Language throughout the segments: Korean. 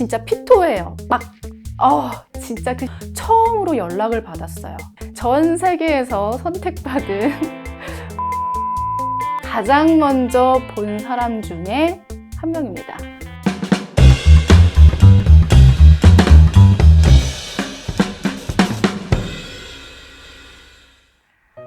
진짜 피토예요. 막, 어, 진짜 그 처음으로 연락을 받았어요. 전 세계에서 선택받은 가장 먼저 본 사람 중에 한 명입니다.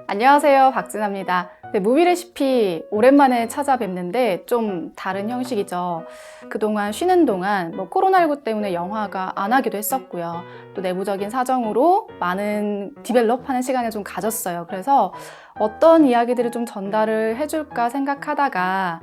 안녕하세요. 박진아입니다. 네, 무비 레시피 오랜만에 찾아뵙는데 좀 다른 형식이죠. 그동안 쉬는 동안 뭐 코로나19 때문에 영화가 안 하기도 했었고요. 또 내부적인 사정으로 많은 디벨롭하는 시간을 좀 가졌어요. 그래서 어떤 이야기들을 좀 전달을 해줄까 생각하다가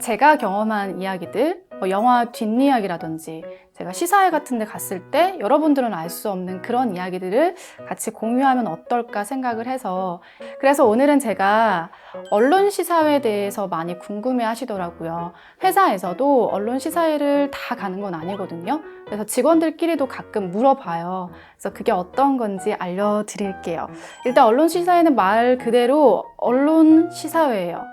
제가 경험한 이야기들, 뭐 영화 뒷이야기라든지 제가 시사회 같은 데 갔을 때 여러분들은 알 수 없는 그런 이야기들을 같이 공유하면 어떨까 생각을 해서 그래서 오늘은 제가 언론 시사회에 대해서 많이 궁금해 하시더라고요. 회사에서도 언론 시사회를 다 가는 건 아니거든요. 그래서 직원들끼리도 가끔 물어봐요. 그래서 그게 어떤 건지 알려드릴게요. 일단 언론 시사회는 말 그대로 언론 시사회예요.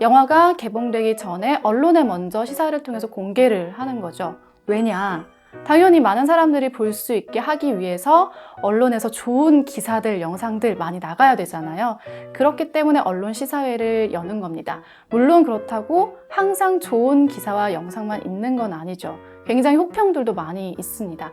영화가 개봉되기 전에 언론에 먼저 시사를 통해서 공개를 하는 거죠. 왜냐? 당연히 많은 사람들이 볼 수 있게 하기 위해서 언론에서 좋은 기사들, 영상들 많이 나가야 되잖아요. 그렇기 때문에 언론 시사회를 여는 겁니다. 물론 그렇다고 항상 좋은 기사와 영상만 있는 건 아니죠. 굉장히 혹평들도 많이 있습니다.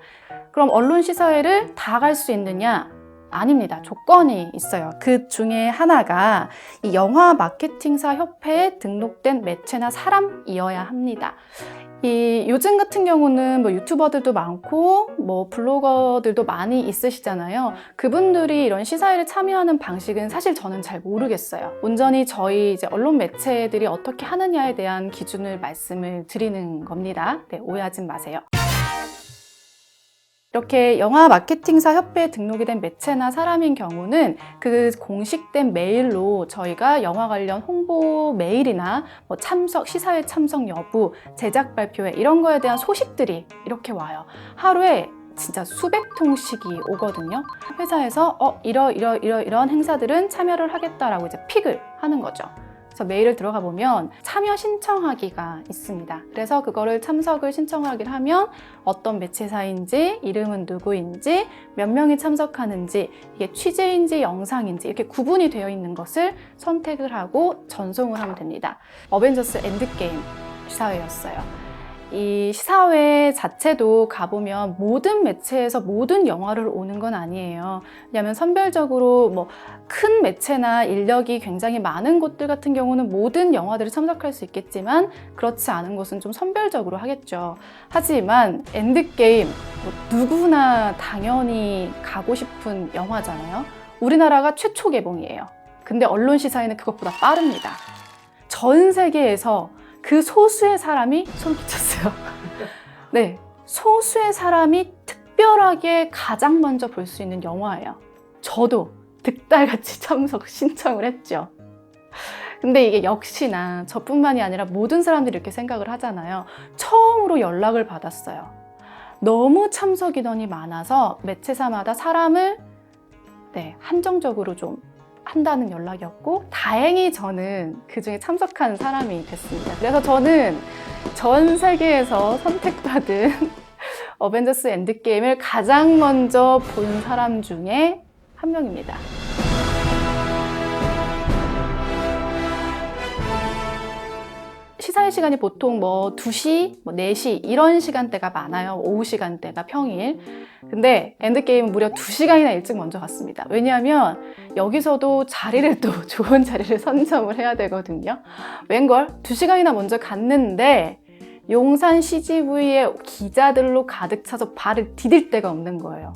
그럼 언론 시사회를 다 갈 수 있느냐? 아닙니다. 조건이 있어요. 그 중에 하나가 이 영화 마케팅사 협회에 등록된 매체나 사람이어야 합니다. 이 요즘 같은 경우는 뭐 유튜버들도 많고 뭐 블로거들도 많이 있으시잖아요. 그분들이 이런 시사회를 참여하는 방식은 사실 저는 잘 모르겠어요. 온전히 저희 이제 언론 매체들이 어떻게 하느냐에 대한 기준을 말씀을 드리는 겁니다. 네, 오해하지 마세요. 이렇게 영화 마케팅사 협회에 등록이 된 매체나 사람인 경우는 그 공식된 메일로 저희가 영화 관련 홍보 메일이나 뭐 참석, 시사회 참석 여부, 제작 발표회 이런 거에 대한 소식들이 이렇게 와요. 하루에 진짜 수백 통씩이 오거든요. 회사에서 어 이러 이러 이러 이런 행사들은 참여를 하겠다라고 이제 픽을 하는 거죠. 그래서 메일을 들어가 보면 참여 신청하기가 있습니다. 그래서 그거를 참석을 신청하기를 하면 어떤 매체사인지, 이름은 누구인지, 몇 명이 참석하는지, 이게 취재인지 영상인지 이렇게 구분이 되어 있는 것을 선택을 하고 전송을 하면 됩니다. 어벤져스 엔드게임 시사회였어요. 이 시사회 자체도 가보면 모든 매체에서 모든 영화를 오는 건 아니에요. 왜냐하면 선별적으로 뭐 큰 매체나 인력이 굉장히 많은 곳들 같은 경우는 모든 영화들을 참석할 수 있겠지만 그렇지 않은 곳은 좀 선별적으로 하겠죠. 하지만 엔드게임 뭐 누구나 당연히 가고 싶은 영화잖아요. 우리나라가 최초 개봉이에요. 근데 언론 시사회는 그것보다 빠릅니다. 전 세계에서 그 소수의 사람이 소름 끼쳤어요. 네. 소수의 사람이 특별하게 가장 먼저 볼 수 있는 영화예요. 저도 득달같이 참석 신청을 했죠. 근데 이게 역시나 저뿐만이 아니라 모든 사람들이 이렇게 생각을 하잖아요. 처음으로 연락을 받았어요. 너무 참석 인원이 많아서 매체사마다 사람을 네, 한정적으로 좀 한다는 연락이었고 다행히 저는 그 중에 참석한 사람이 됐습니다. 그래서 저는 전 세계에서 선택받은 어벤져스 엔드게임을 가장 먼저 본 사람 중에 한 명입니다. 시사회 시간이 보통 뭐 2시, 뭐 4시 이런 시간대가 많아요. 오후 시간대가 평일. 근데 엔드게임은 무려 2시간이나 일찍 먼저 갔습니다. 왜냐하면 여기서도 자리를 또 좋은 자리를 선점을 해야 되거든요. 웬걸? 2시간이나 먼저 갔는데 용산 CGV에 기자들로 가득 차서 발을 디딜 데가 없는 거예요.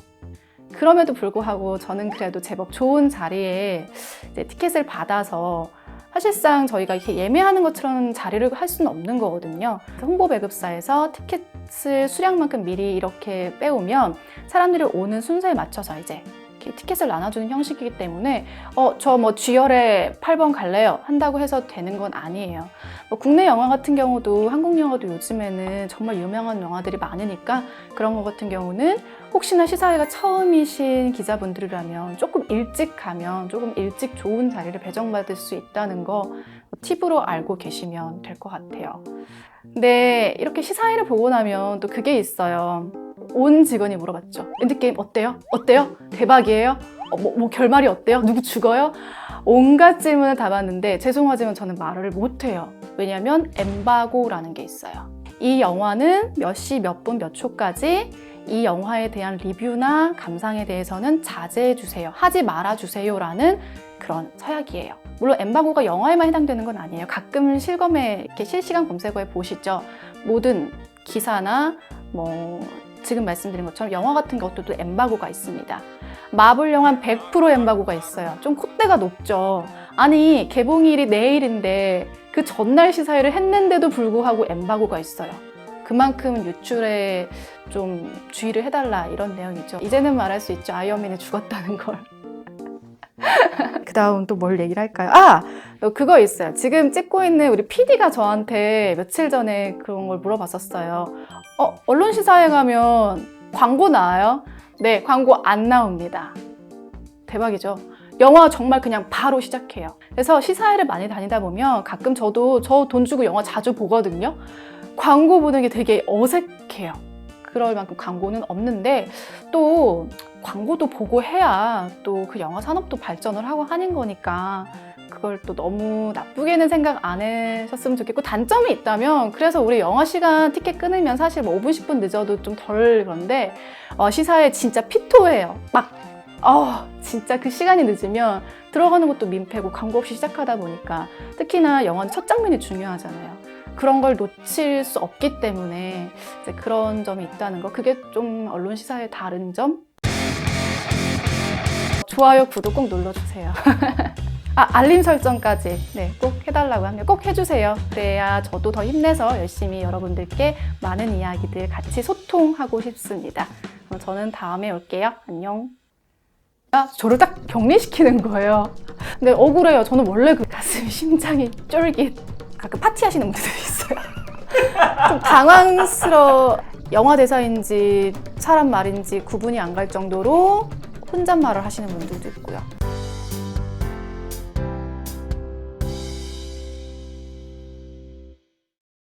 그럼에도 불구하고 저는 그래도 제법 좋은 자리에 티켓을 받아서 사실상 저희가 이렇게 예매하는 것처럼 자리를 할 수는 없는 거거든요. 홍보 배급사에서 티켓을 수량만큼 미리 이렇게 빼오면 사람들이 오는 순서에 맞춰서 이제 티켓을 나눠주는 형식이기 때문에 어 저 뭐 G열에 8번 갈래요 한다고 해서 되는 건 아니에요. 뭐 국내 영화 같은 경우도 한국 영화도 요즘에는 정말 유명한 영화들이 많으니까 그런 것 같은 경우는 혹시나 시사회가 처음이신 기자분들이라면 조금 일찍 가면 조금 일찍 좋은 자리를 배정받을 수 있다는 거 팁으로 알고 계시면 될 것 같아요. 근데 이렇게 시사회를 보고 나면 또 그게 있어요. 온 직원이 물어봤죠. 엔드게임 어때요? 어때요? 대박이에요? 어, 뭐, 뭐 결말이 어때요? 누구 죽어요? 온갖 질문을 다 받는데 죄송하지만 저는 말을 못해요. 왜냐하면 엠바고라는 게 있어요. 이 영화는 몇 시, 몇 분, 몇 초까지 이 영화에 대한 리뷰나 감상에 대해서는 자제해 주세요. 하지 말아 주세요라는 그런 서약이에요. 물론 엠바고가 영화에만 해당되는 건 아니에요. 가끔 실검에 이렇게 실시간 검색어에 보시죠. 모든 기사나 뭐 지금 말씀드린 것처럼 영화 같은 것들도 엠바고가 있습니다. 마블 영화 100% 엠바고가 있어요. 좀 콧대가 높죠. 아니 개봉일이 내일인데 그 전날 시사회를 했는데도 불구하고 엠바고가 있어요. 그만큼 유출에 좀 주의를 해달라 이런 내용이죠. 이제는 말할 수 있죠. 아이언맨이 죽었다는 걸. 그 다음 또 뭘 얘기를 할까요? 아! 그거 있어요. 지금 찍고 있는 우리 PD가 저한테 며칠 전에 그런 걸 물어봤었어요. 어, 언론 시사회 가면 광고 나와요? 네, 광고 안 나옵니다. 대박이죠. 영화 정말 그냥 바로 시작해요. 그래서 시사회를 많이 다니다 보면 가끔 저도 저 돈 주고 영화 자주 보거든요. 광고 보는 게 되게 어색해요. 그럴 만큼 광고는 없는데 또 광고도 보고 해야 또 그 영화 산업도 발전을 하고 하는 거니까 그걸 또 너무 나쁘게는 생각 안 하셨으면 좋겠고 단점이 있다면 그래서 우리 영화 시간 티켓 끊으면 사실 뭐 5분 10분 늦어도 좀 덜 그런데 어, 시사회 진짜 피토해요. 막 어, 진짜 그 시간이 늦으면 들어가는 것도 민폐고 광고 없이 시작하다 보니까 특히나 영화는 첫 장면이 중요하잖아요. 그런 걸 놓칠 수 없기 때문에 이제 그런 점이 있다는 거. 그게 좀 언론 시사의 다른 점? 좋아요, 구독 꼭 눌러주세요. 아, 알림 설정까지 네, 꼭 해달라고 합니다. 꼭 해주세요. 그래야 저도 더 힘내서 열심히 여러분들께 많은 이야기들 같이 소통하고 싶습니다. 저는 다음에 올게요. 안녕. 아, 저를 딱 격리시키는 거예요. 근데 억울해요. 저는 원래 그 가슴이 심장이 쫄깃. 가끔 파티 하시는 분들도 있어요. 좀 당황스러워. 영화 대사인지 사람 말인지 구분이 안 갈 정도로 혼잣말을 하시는 분들도 있고요.